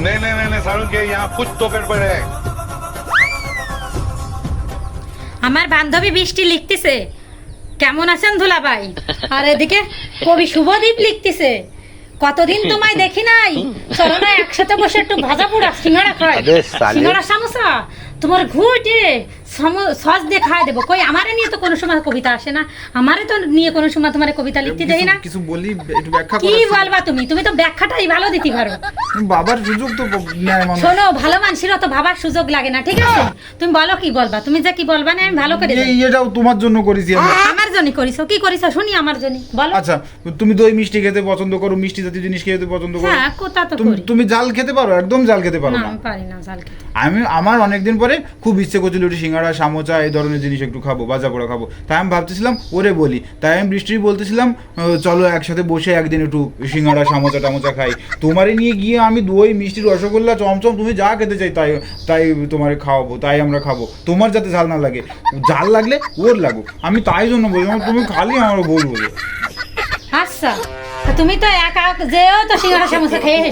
नहीं नहीं नहीं नहीं सारुण के यहाँ कुछ तो गड़बड़ है আমার বান্ধবী বৃষ্টি লিখতেছে কেমন আছেন ধুলাভাই আর এদিকে কবি শুভদীপ লিখতেছে কতদিন তোমায় দেখি নাই? চলো না একসাথে বসে একটু ভাজা পোড়া সিঙ্গাড়া খাই। সিঙ্গাড়া সামোসা তোমার ঘুটে সস দিয়ে খাই দেবো। কই আমারে নিয়ে তো কোনো সময় কবিতা আসে না। আমারে তো নিয়ে কোনো সময় তোমার কবিতা লিখতে দেই না। কিছু- বলি একটু ব্যাখ্যা কি বলবা তুমি? তুমি তো ব্যাখ্যাটাই ভালো দিতে পারো। বাবার সুযোগ তো নেয় মানুষ। শোনো ভালো মানুষের অত ভাবার সুযোগ লাগে না ঠিক আছে? তুমি বলো কি বলবা? তুমি যে কি বলবা না আমি ভালো করে এটাও তোমার জন্য করেছি আমার জন্য করিছো কি করিছো শুনি আমার জন্য বলো। আচ্ছা তুমি দই মিষ্টি খেতে পছন্দ করো মিষ্টি জাতীয় জিনিস খেতে পছন্দ করো। হ্যাঁ কোথা তো তুমি করি। তুমি জাল খেতে পারো একদম জাল খেতে পারো না না। আমি পারি না জাল খেতে। আমি আমার অনেকদিন পরে খুব ইচ্ছে করছিল একটু সিঙ্গাড়া সামোচা এই ধরনের জিনিস একটু খাব ভাজা পোড়া খাব। তাই আমি ভাবতেছিলাম ওরে বলি। তাই আমি বৃষ্টি বলতেছিলাম চলো একসাথে বসে একদিন একটু সিঙ্গাড়া সামোচা টামোচা খাই। তোমারে নিয়ে গিয়ে আমি দই মিষ্টি রসগোল্লা চমচম তুমি যা খেতে চাই তাই তাই তোমারে খাওয়াবো তাই আমরা খাব। তোমার যাতে ঝাল না লাগে ঝাল লাগলে ওর লাগুক। আমি তাই জন্য বললাম তুমি খালি আমার বল বলো আচ্ছা তুমি তো একা যেও তো সিঙ্গারা সমস্যা খেয়ে.